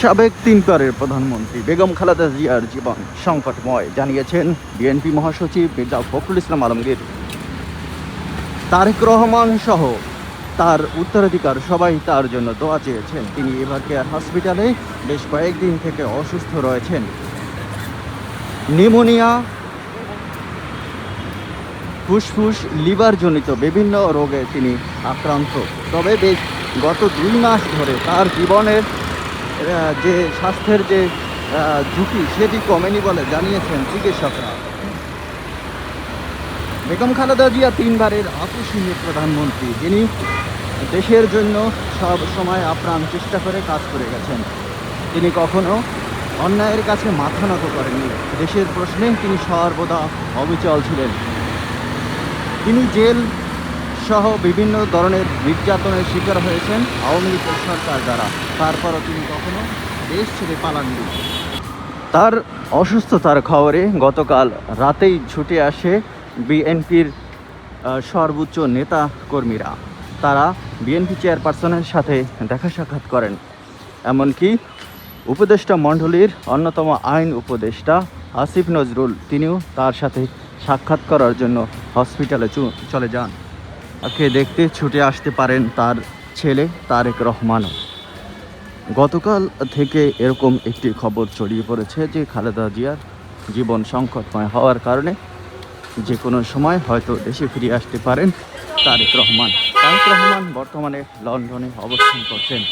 সাবেক তিনবারের প্রধানমন্ত্রী বেগম খালেদা জিয়ার জীবন সংকটময়, জানিয়েছেন বিএনপি মহাসচিব মির্জা ফখরুল ইসলাম আলমগীর। তারেক রহমান সহ তার উত্তরাধিকার সবাই তার জন্য দোয়া চেয়েছেন। তিনি এবার কেয়ার হসপিটালে বেশ কয়েকদিন থেকে অসুস্থ রয়েছেন। নিউমোনিয়া ফুসফুস, লিভারজনিত বিভিন্ন রোগে তিনি আক্রান্ত। তবে বেশ গত দুই মাস ধরে তার জীবনের যে স্বাস্থ্যের যে ঝুঁকি সেটি কমেনি বলে জানিয়েছেন চিকিৎসকরা। বেগম খালেদা জিয়া তিনবারের আকর্ষণীয় প্রধানমন্ত্রী। যিনি দেশের জন্য সব সময় আপ্রাণ চেষ্টা করে কাজ করে গেছেন। তিনি কখনো অন্যায়ের কাছে মাথা নত করেননি। দেশের প্রশ্নে তিনি সর্বদা অবিচল ছিলেন। তিনি জেল সহ বিভিন্ন ধরনের নির্যাতনের শিকার হয়েছেন আওয়ামী লীগের সরকার দ্বারা। তারপরও তিনি কখনো দেশ ছেড়ে পালাননি। তার অসুস্থতার খবরে গতকাল রাতেই ছুটে আসে বিএনপির সর্বোচ্চ নেতা কর্মীরা। তারা বিএনপি চেয়ারপারসনের সাথে দেখা সাক্ষাৎ করেন। এমনকি উপদেষ্টা মণ্ডলীর অন্যতম আইন উপদেষ্টা আসিফ নজরুল, তিনিও তার সাথে সাক্ষাৎ করার জন্য হসপিটালে চলে যান। তাকে দেখতে ছুটে আসতে পারেন তার ছেলে তারেক রহমানও গতকাল থেকে এরকম একটি খবর ছড়িয়ে পড়েছে যে খালেদা জিয়ার জীবন সংকটময় হওয়ার কারণে যে কোনো সময় হয়তো দেশে ফিরে আসতে পারেন তারেক রহমান। তারেক রহমান বর্তমানে লন্ডনে অবস্থান করছেন।